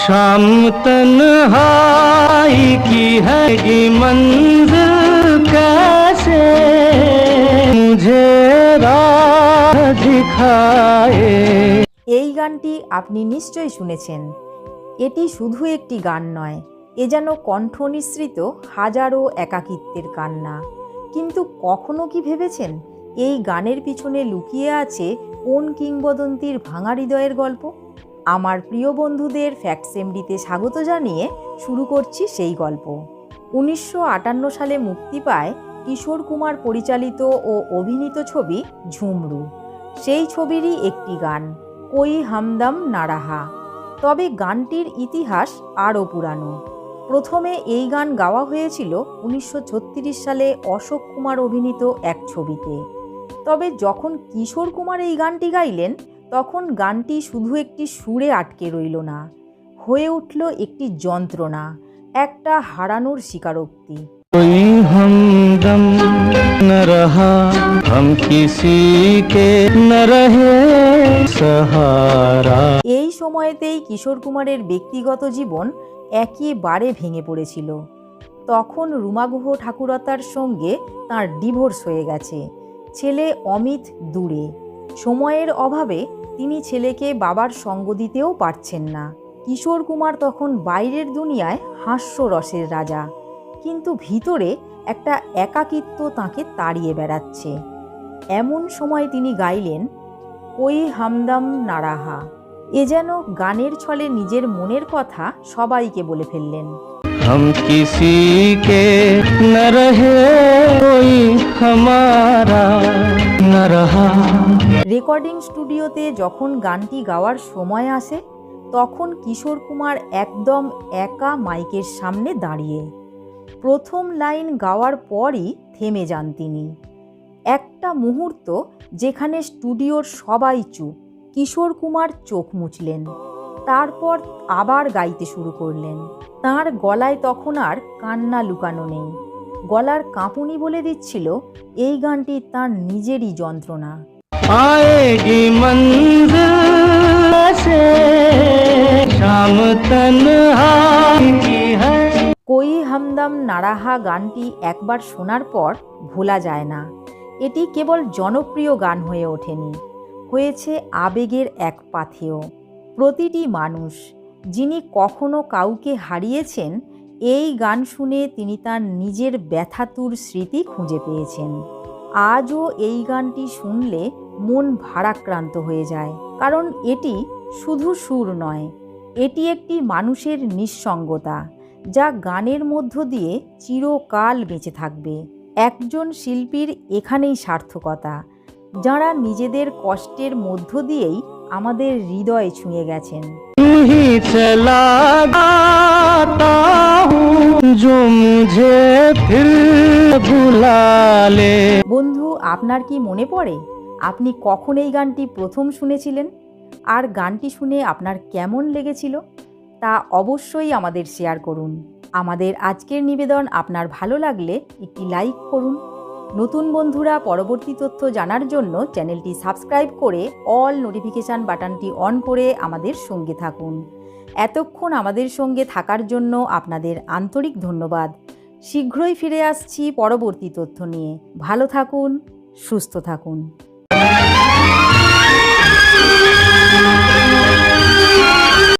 शाम तन्हाई की है ये मंजिल कैसे मुझे राह दिखाए এই গানটি আপনি নিশ্চয়ই শুনেছেন এটি শুধু একটি গান নয় এ যেন কণ্ঠ নিঃসৃত হাজারো একাকিত্বের কান্না কিন্তু কখনো কি ভেবেছেন এই গানের পিছনে লুকিয়ে আছে কোন কিংবদন্তির ভাঙা হৃদয়ের গল্প আমার প্রিয় বন্ধুদের ফ্যাক্টস এমডিতে স্বাগত জানিয়ে শুরু করছি সেই গল্প। উনিশশো আটান্ন সালে মুক্তি পায় কিশোর কুমার পরিচালিত ও অভিনীত ছবি ঝুমরু। সেই ছবিরই একটি গান, কই হামদাম নারাহা তবে গানটির ইতিহাস আরও পুরানো। প্রথমে এই গান গাওয়া হয়েছিল উনিশশো ছত্রিশ সালে অশোক কুমার অভিনীত এক ছবিতে। তবে যখন কিশোর কুমার এই গানটি গাইলেন তখন গানটি শুধু একটি সুরে আটকে রইল না হয়ে উঠল একটি যন্ত্রণা একটা হারানোর স্বীকারোক্তি कोई हमदम न रहा हम किसी के न रहे सहारा এই সময়তেই কিশোর কুমারের ব্যক্তিগত জীবন একেবারে ভেঙে পড়েছিল তখন রুমাগুহ ঠাকুরতার সঙ্গে তার ডিভোর্স হয়ে গেছে ছেলে অমিত দূরে সময়ের অভাবে তিনি ছেলেকে বাবার সঙ্গ দিতেও পারছেন না। কিশোর কুমার তখন বাইরের দুনিয়ায় হাস্যরসের রাজা। কিন্তু ভিতরে একটা একাকিত্ব তাকে তাড়িয়ে বেড়াচ্ছে। এমন সময় তিনি গাইলেন, ওই হামদাম নারাহা, এ যেন গানের ছলে নিজের মনের কথা সবাইকে বলে ফেললেন। হম না রহে হামারা রেকর্ডিং স্টুডিওতে যখন গানটি গাওয়ার সময় আসে, তখন কিশোর কুমার একদম একা মাইকের সামনে দাঁড়িয়ে। প্রথম লাইন গাওয়ার পরই থেমে যান তিনি। একটা মুহূর্ত যেখানে স্টুডিওর সবাই চুপ, কিশোর কুমার চোখ মুছলেন, তারপর আবার গাইতে শুরু করলেন। তার গলায় তখন আর কান্না লুকানো নেই। গলার কাঁপুনি বলে দিচ্ছিল এই গানটি তার নিজেরই যন্ত্রণা। কই হামদাম নারাহা গানটি একবার শোনার পর ভোলা যায় না। এটি কেবল জনপ্রিয় গান হয়ে ওঠেনি। হয়েছে আবেগের এক পাথেয়। প্রতিটি মানুষ যিনি কখনো কাউকে হারিয়েছেন এই গান শুনে তিনি তার নিজের ব্যথাতুর স্মৃতি খুঁজে পেয়েছেন। আজও এই গানটি শুনলে মন ভারাক্রান্ত হয়ে যায়, কারণ এটি শুধু সুর নয়, এটি একটি মানুষের নিঃসঙ্গতা, যা গানের মধ্য দিয়ে চিরকাল বেঁচে থাকবে। একজন শিল্পীর এখানেই সার্থকতা, যারা নিজেদের কষ্টের মধ্য দিয়েই আমাদের হৃদয় ছুঁয়ে গেছেন। जो मुझे फिर बुला ले বন্ধু আপনার কি মনে পড়ে আপনি কখন এই গানটি প্রথম শুনেছিলেন আর গানটি শুনে আপনার কেমন লেগেছিল তা অবশ্যই আমাদের শেয়ার করুন আমাদের আজকের নিবেদন আপনার ভালো লাগলে একটি লাইক করুন নতুন বন্ধুরা পরবর্তী তথ্য জানার জন্য চ্যানেলটি সাবস্ক্রাইব করে অল নোটিফিকেশান বাটনটি অন করে আমাদের সঙ্গে থাকুন এতক্ষণ আমাদের সঙ্গে থাকার জন্য আপনাদের আন্তরিক ধন্যবাদ। শীঘ্রই ফিরে আসছি পরবর্তী তথ্য নিয়ে। ভালো থাকুন, সুস্থ থাকুন।